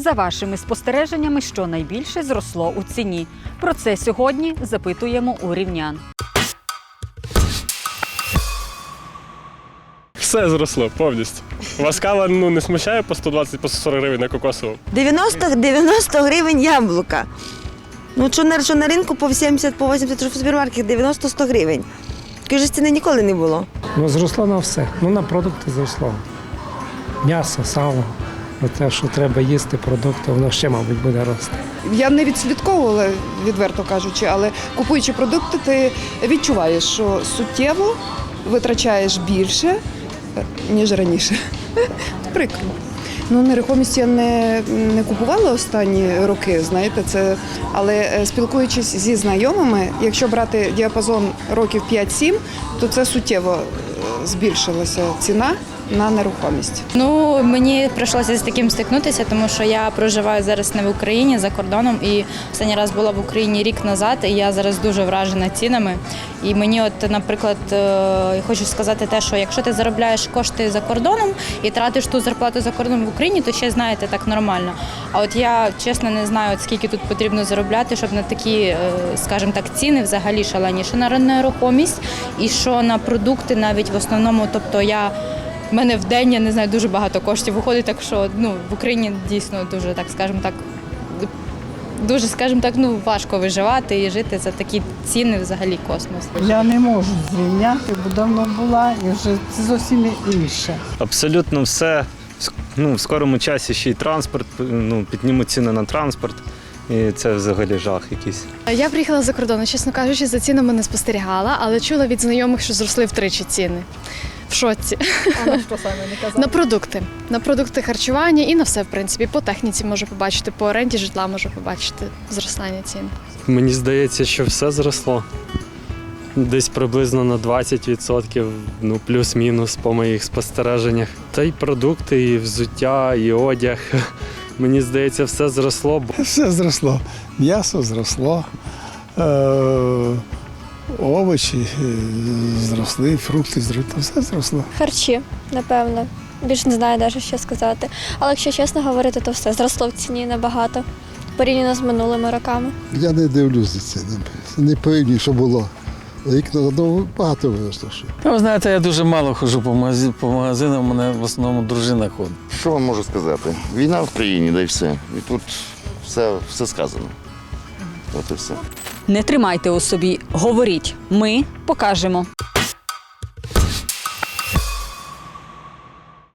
За вашими спостереженнями, що найбільше зросло у ціні. Про це сьогодні запитуємо у рівнян. Все зросло повністю. Вас кава ну, не смущає по 120 по 140 гривень на кокосову? 90, 90 гривень яблука. Ну, що на, що на ринку по 70, по 80, що в супермаркеті 90-100 гривень. Такої ж ціни ніколи не було. Ну, зросло на все. Ну, на продукти зросло. М'ясо, сало. Те, що треба їсти продукти, воно ще, мабуть, буде рости. Я не відслідковувала, відверто кажучи, але купуючи продукти, ти відчуваєш, що суттєво витрачаєш більше, е, ніж раніше. Прикро. Ну, нерухомість я не, не купувала останні роки, знаєте, це. Але е, спілкуючись зі знайомими, якщо брати діапазон років 5-7, то це суттєво е, збільшилася ціна на нерухомість. Ну мені прийшлося з таким стикнутися, тому що я проживаю зараз не в Україні за кордоном, і останній раз була в Україні рік назад, і я зараз дуже вражена цінами. І мені, от, наприклад, е, хочу сказати те, що якщо ти заробляєш кошти за кордоном і тратиш ту зарплату за кордоном в Україні, то ще знаєте так нормально. А от я чесно не знаю, от скільки тут потрібно заробляти, щоб на такі, е, скажімо так, ціни взагалі шалені, що на нерухомість і що на продукти навіть в основному, тобто я. У мене в день, я не знаю, дуже багато коштів виходить, так що ну, в Україні дійсно дуже, так скажемо так, дуже, скажімо так, ну, важко виживати і жити за такі ціни взагалі космос. Я не можу зрівняти, бо давно була і вже це зовсім інше. Абсолютно все. Ну, в скорому часі ще й транспорт, ну, піднімуть ціни на транспорт. І це взагалі жах якийсь. Я приїхала за кордону, чесно кажучи, за цінами не спостерігала, але чула від знайомих, що зросли втричі ціни. В шоці. А на що саме не казали? На продукти. На продукти харчування і на все, в принципі. По техніці можу побачити, по оренді житла можу побачити зростання цін. Мені здається, що все зросло. Десь приблизно на 20%, ну плюс-мінус по моїх спостереженнях. Та й продукти, і взуття, і одяг. Мені здається, все зросло. Все зросло. М'ясо зросло, е- овочі е, зросли, фрукти зросли, все зросло. Харчі, напевно. Більш не знаю навіть, що сказати. Але якщо чесно говорити, то все зросло в ціні набагато порівняно з минулими роками. Я не дивлюся за це, не, порівнюю, що було. Рік ну, багато виросло. ще. Ну, ви знаєте, я дуже мало ходжу по, магазин, по магазинам, у мене в основному дружина ходить. Що вам можу сказати? Війна в країні, да й все. І тут все, все сказано. От і все. Не тримайте у собі, говоріть. Ми покажемо.